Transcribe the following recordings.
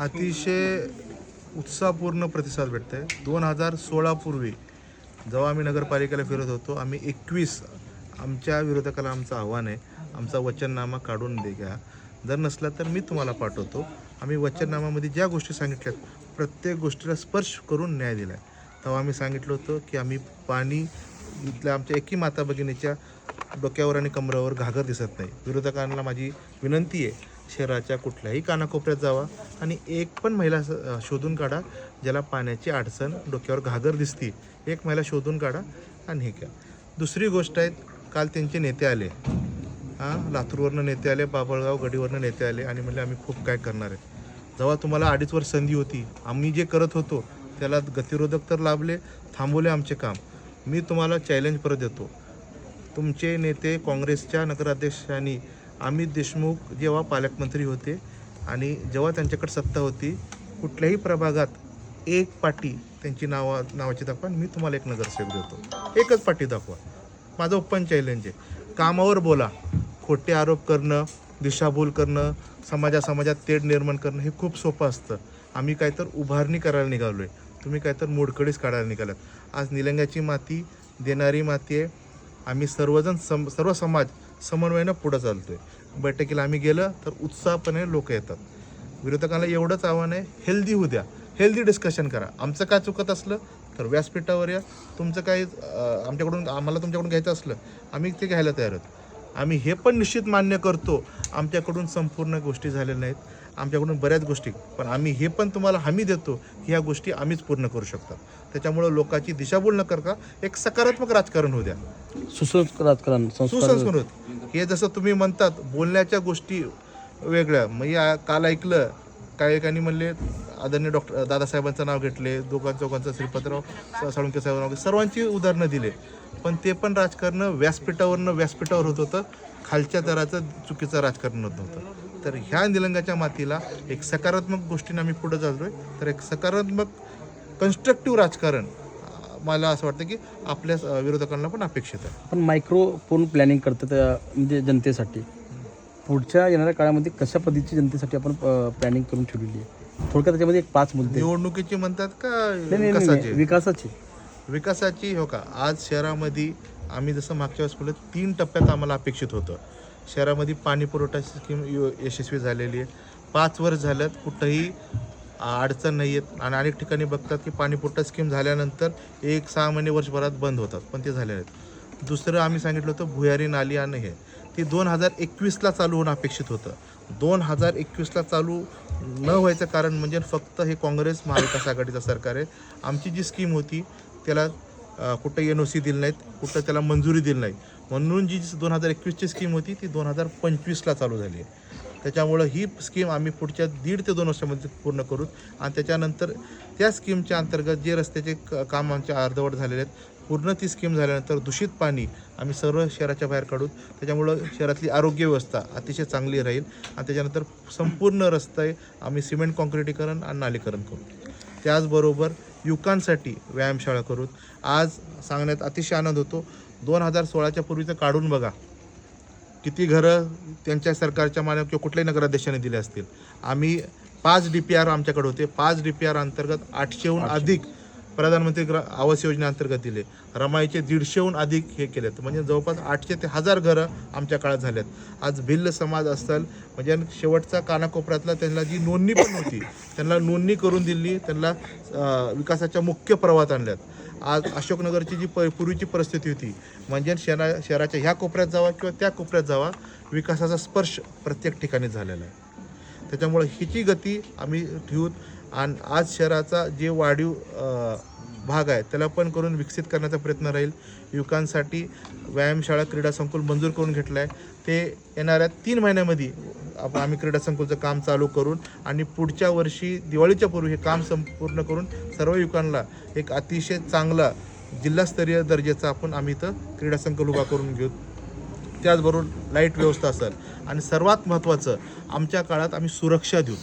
अतिशय उत्साहपूर्ण प्रतिसाद भेटतो आहे दोन हजार सोळापूर्वी जेव्हा आम्ही नगरपालिकेला फिरत होतो आम्ही एकवीस आमच्या विरोधकाला आमचं आव्हान आहे आमचा वचननामा काढून दे घ्या. जर नसला तर मी तुम्हाला पाठवतो. आम्ही वचननामामध्ये ज्या गोष्टी सांगितल्यात प्रत्येक गोष्टीला स्पर्श करून न्याय दिला आहे तेव्हा आम्ही सांगितलं होतं की आम्ही पाणी इथल्या आमच्या एकी माता भगिनीच्या डोक्यावर आणि कमरावर घागर दिसत नाही. विरोधकांना माझी विनंती आहे शहराच्या कुठल्याही कानाकोपऱ्यात जावा आणि एक पण महिला शोधून काढा ज्याला पाण्याची अडचण डोक्यावर घागर दिसती. एक महिला शोधून काढा आणि हे घ्या दुसरी गोष्ट आहे काल त्यांचे नेते आले. हां लातूरवरनं नेते आले बाबळगाव गडीवरनं नेते आले आणि म्हणले आम्ही खूप काय करणार आहे. जेव्हा तुम्हाला अडीच वर्ष संधी होती आम्ही जे करत होतो त्याला गतिरोधक तर लाभले थांबवले आमचे काम. मी तुम्हाला चॅलेंज परत देतो. तुमचे नेते काँग्रेसच्या नगराध्यक्षांनी अमित देशमुख जेव्हा पालकमंत्री होते आणि जेव्हा त्यांच्याकडे सत्ता होती कुठल्याही प्रभागात एक पाटी त्यांची नावा नावाची दाखवा मी तुम्हाला एक नगरसेवक देतो. एकच पाटी दाखवा. माझं ओपन चॅलेंज आहे. कामावर बोला. खोटे आरोप करणं दिशाभूल करणं समाजा समाजात तेढ निर्माण करणं हे खूप सोपं असतं. आम्ही काय तर उभारणी करायला निघालो आहे तुम्ही काय तर मोडकडीच काढायला निघालात. आज निलंग्याची माती देणारी माती आहे. आम्ही सर्वजण सम सर्व समाज समन्वयानं पुढं चालतोय. बैठकीला आम्ही गेलं तर उत्साहपणे लोक येतात. विरोधकांना एवढंच आव्हान आहे हेल्दी होऊ द्या. हेल्दी डिस्कशन करा. आमचं काय चुकत असलं तर व्यासपीठावर या. तुमचं काही आमच्याकडून आम्हाला तुमच्याकडून घ्यायचं असलं आम्ही ते घ्यायला तयार आहोत. आम्ही हे पण निश्चित मान्य करतो आमच्याकडून संपूर्ण गोष्टी झालेल्या नाहीत. आमच्याकडून बऱ्याच गोष्टी पण आम्ही हे पण तुम्हाला हमी देतो की ह्या गोष्टी आम्हीच पूर्ण करू शकतात. त्याच्यामुळं लोकांची दिशाभूल न करता एक सकारात्मक राजकारण होऊ द्या. सुसंस्कृत राजकारण सुसंस्कृत. हे जसं तुम्ही म्हणतात बोलण्याच्या गोष्टी वेगळ्या. म्हणजे आ- काल ऐकलं काही एकाने म्हणले आदरणीय डॉक्टर दादासाहेबांचं नाव घेतले दोघां चौघांचं श्रीपतराव साळुंके साहेब नाव सर्वांची उदाहरणं दिले. पण ते पण राजकारण व्यासपीठावरनं व्यासपीठावर होत होतं. खालच्या दराचं चुकीचं राजकारण होत नव्हतं. तर ह्या निलंगाच्या मातीला एक सकारात्मक गोष्टीने आम्ही पुढे चाललोय. तर एक सकारात्मक कन्स्ट्रक्टिव्ह राजकारण मला असं वाटतं की आपल्या विरोधकांना पण अपेक्षित आहे. आपण मायक्रो फोन प्लॅनिंग करतात म्हणजे जनतेसाठी. पुढच्या येणाऱ्या काळामध्ये कशा पद्धतीची जनतेसाठी आपण प्लॅनिंग करून ठेवलेली आहे? थोडक्यात त्याच्यामध्ये एक पाच मुद्दे निवडणुकीची म्हणतात का विकासाची. विकासाची हो का? आज शहरामध्ये आम्ही जसं मागच्या वेळेस बोललो तीन टप्प्यात आम्हाला अपेक्षित होतं. शहरामध्ये पाणी पुरवठा स्कीम यु यशस्वी झालेली आहे. पाच वर्ष झालं कुठंही अडचण नाही आहेत आणि अनेक ठिकाणी बघतात की पाणी पुरवठा स्कीम झाल्यानंतर एक सहा महिने वर्षभरात बंद होतात पण ते झाले नाहीत दुसरं आम्ही सांगितलं होतं भुयारी नाली आणि हे. ते दोन हजार एकवीसला चालू होणं अपेक्षित होतं. दोन हजार एकवीसला चालू न व्हायचं कारण म्हणजे फक्त हे काँग्रेस महाविकास आघाडीचं सरकार आहे. आमची जी स्कीम होती त्याला कुठं एन ओ सी दिली नाहीत कुठं त्याला मंजुरी दिली नाही. म्हणून जी दोन हजार एकवीसची स्कीम होती ती दोन हजार पंचवीसला चालू झाली आहे. त्याच्यामुळं ही स्कीम आम्ही पुढच्या दीड ते दोन वर्षामध्ये पूर्ण करू. आणि त्याच्यानंतर त्या स्कीमच्या अंतर्गत जे रस्त्याचे क- काम आमच्या अर्धवट झालेले आहेत पूर्ण ती स्कीम झाल्यानंतर दूषित पाणी आम्ही सर्व शहराच्या बाहेर काढू. त्याच्यामुळं शहरातली आरोग्य व्यवस्था अतिशय चांगली राहील. आणि त्याच्यानंतर संपूर्ण रस्ते आम्ही सिमेंट काँक्रिटीकरण आणि नालीकरण करू. त्याचबरोबर युवकांसाठी व्यायामशाळा करू. आज सांगण्यात अतिशय आनंद होतो. दोन हजार सोळाच्या पूर्वीचं काढून बघा. किती घरं त्यांच्या सरकारच्या मान्य किंवा कुठल्याही नगराध्यक्षाने दिले असतील. आम्ही पाच डी पी आर आमच्याकडे होते. पाच डी पी आर अंतर्गत आठशेहून अधिक प्रधानमंत्री ग्र आवास योजनेअंतर्गत दिले. रमाईचे दीडशेहून अधिक हे केलेत. म्हणजे जवळपास आठशे ते हजार घरं आमच्या काळात झाल्यात आज भिल्ल समाज असेल म्हणजे शेवटचा कानाकोपऱ्यातला त्यांना जी नोंदणी पण होती त्यांना नोंदणी करून दिली त्यांना विकासाच्या मुख्य प्रवाहात आणल्यात. आज अशोकनगरची जी प पूर्वीची परिस्थिती होती म्हणजे शहरा शहराच्या ह्या कोपऱ्यात जावा किंवा त्या कोपऱ्यात जावा विकासाचा स्पर्श प्रत्येक ठिकाणी झालेला आहे. त्याच्यामुळे हिची गती आम्ही ठेवून आणि आज शहराचा जे वाढीव भाग आहे. त्याला पण करून विकसित करण्याचा प्रयत्न राहील. युवकांसाठी व्यायामशाळा क्रीडा संकुल मंजूर करून घेतलं आहे ते येणाऱ्या तीन महिन्यामध्ये आपण आम्ही क्रीडा संकुलचं काम चालू करून आणि पुढच्या वर्षी दिवाळीच्या पूर्वी हे काम संपूर्ण करून सर्व युवकांना एक अतिशय चांगला जिल्हास्तरीय दर्जाचा आपण आम्ही इथं क्रीडा संकुल उभा करून घेऊ. त्याचबरोबर लाइट व्यवस्था असेल. आणि सर्वात महत्त्वाचं आमच्या काळात आम्ही सुरक्षा देऊ.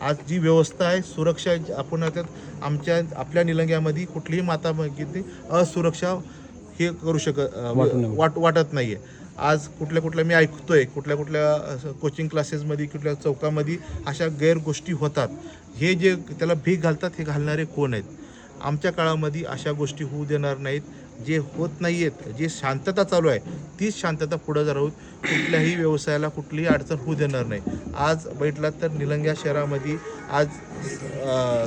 आज जी व्यवस्था आहे सुरक्षा आपण आता आमच्या आपल्या निलंग्यामध्ये कुठलीही माता भगिनी असुरक्षा हे करू शकत. वाट वाटत नाही. आहे आज कुठल्या कुठल्या मी ऐकतोय कुठल्या कुठल्या कोचिंग क्लासेसमध्ये कुठल्या चौकामध्ये अशा गैर गोष्टी होतात. हे जे त्याला भीक घालतात हे घालणारे कोण आहेत? आमच्या काळामध्ये अशा गोष्टी होऊ देणार नाहीत. जे होत नाही आहेत जे शांतता चालू आहे तीच शांतता पुढं जर राहून कुठल्याही व्यवसायाला कुठलीही अडचण होऊ देणार नाही. आज बैठलात तर निलंग्या शहरामध्ये आज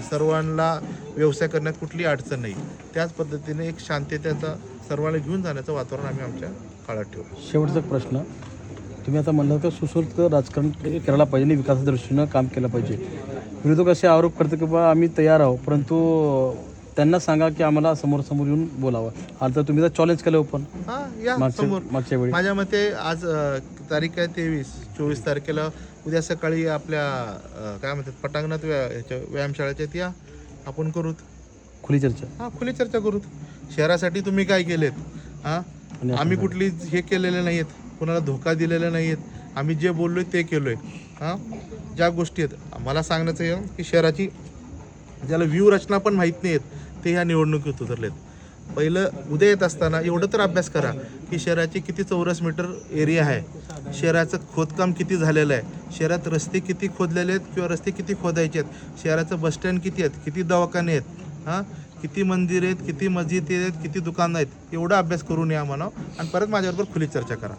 सर्वांना व्यवसाय करण्यात कुठली अडचण नाही. त्याच पद्धतीने एक शांततेचा सर्वांना घेऊन जाण्याचं वातावरण आम्ही आमच्या काळात ठेवू शेवटचा प्रश्न. तुम्ही आता म्हणलं का सुसूर्त राजकारण करायला पाहिजे आणि विकासाच्या दृष्टीनं काम केलं पाहिजे. विरोधक असे आरोप करतो की बा आम्ही तयार आहोत. परंतु त्यांना सांगा की आम्हाला समोर समोर येऊन बोलावं. आता तुम्ही तर चॅलेंज केलं हा या मागच्या समोर. मागच्या वेळी. माझ्या मते आज अ, तारीख आहे तेवीस चोवीस तारखेला. उद्या सकाळी आपल्या अ, काय म्हणतात पटांगणात व्या ह्याच्या व्यायामशाळेच्या त्या आपण करूत. खुली चर्चा. हा खुली चर्चा करूत. शहरासाठी तुम्ही काय केलेत? हा? आणि आम्ही कुठली हे केलेले नाहीत कुणाला धोका दिलेला नाहीत आम्ही जे बोललोय ते केलोय. हा? ज्या गोष्टी आहेत मला सांगण्याचं हे की शहराची ज्याला व्यूहरचना पण माहीत नाही आहेत ते ह्या निवडणुकीत उतरलेत. पहिलं उद्या येत असताना एवढं तर अभ्यास करा की शहराची किती चौरस मीटर एरिया आहे. शहराचं खोदकाम किती झालेलं आहे. शहरात रस्ते किती खोदलेले आहेत किंवा रस्ते किती खोदायचे आहेत. शहराचं बसस्टँड किती आहेत किती दवाखाने आहेत हां? किती मंदिर आहेत किती मस्जिद आहेत किती दुकानं आहेत. एवढा अभ्यास करून या म्हणा आणि परत माझ्याबरोबर खुली चर्चा करा.